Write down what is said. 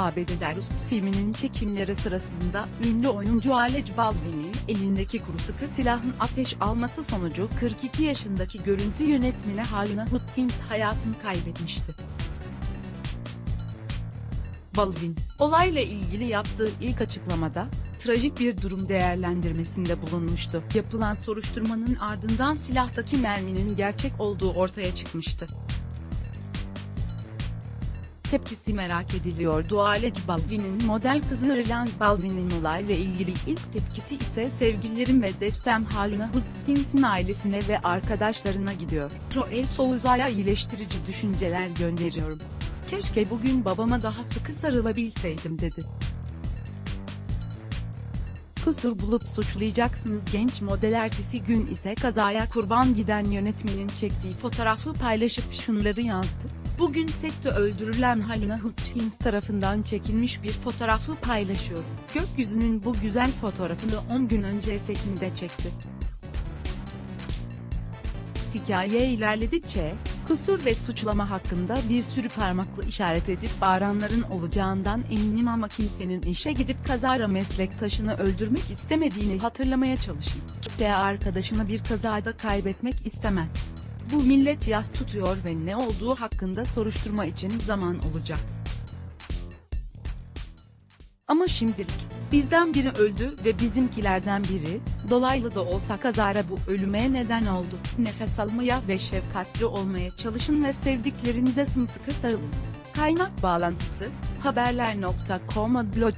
ABD'de Rust filminin çekimleri sırasında ünlü oyuncu Alec Baldwin'in elindeki kuru sıkı silahın ateş alması sonucu 42 yaşındaki görüntü yönetmeni Halina Hopkins hayatını kaybetmişti. Baldwin, olayla ilgili yaptığı ilk açıklamada, trajik bir durum değerlendirmesinde bulunmuştu. Yapılan soruşturmanın ardından silahtaki merminin gerçek olduğu ortaya çıkmıştı. Tepkisi merak ediliyordu. Alec Baldwin'in model kızı Rilan Baldwin'in olayla ilgili ilk tepkisi ise sevgililerim ve destem Halina Hopkins'in ailesine ve arkadaşlarına gidiyor. Joel Souza'ya iyileştirici düşünceler gönderiyorum. Keşke bugün babama daha sıkı sarılabilseydim dedi. Kusur bulup suçlayacaksınız genç model ertesi gün ise kazaya kurban giden yönetmenin çektiği fotoğrafı paylaşıp şunları yazdı. Bugün sette öldürülen Halina Hutchins tarafından çekilmiş bir fotoğrafı paylaşıyor. Gökyüzünün bu güzel fotoğrafını 10 gün önce setinde çekti. Hikaye ilerledikçe, kusur ve suçlama hakkında bir sürü parmakla işaret edip bağıranların olacağından eminim ama kimsenin işe gidip kazara meslektaşını öldürmek istemediğini hatırlamaya çalışın. Kimse arkadaşını bir kazada kaybetmek istemez. Bu millet yas tutuyor ve ne olduğu hakkında soruşturma için zaman olacak. Ama şimdilik, bizden biri öldü ve bizimkilerden biri, dolaylı da olsa kazara bu ölüme neden oldu. Nefes almaya ve şefkatli olmaya çalışın ve sevdiklerinize sımsıkı sarılın. Kaynak bağlantısı, haberler.com blog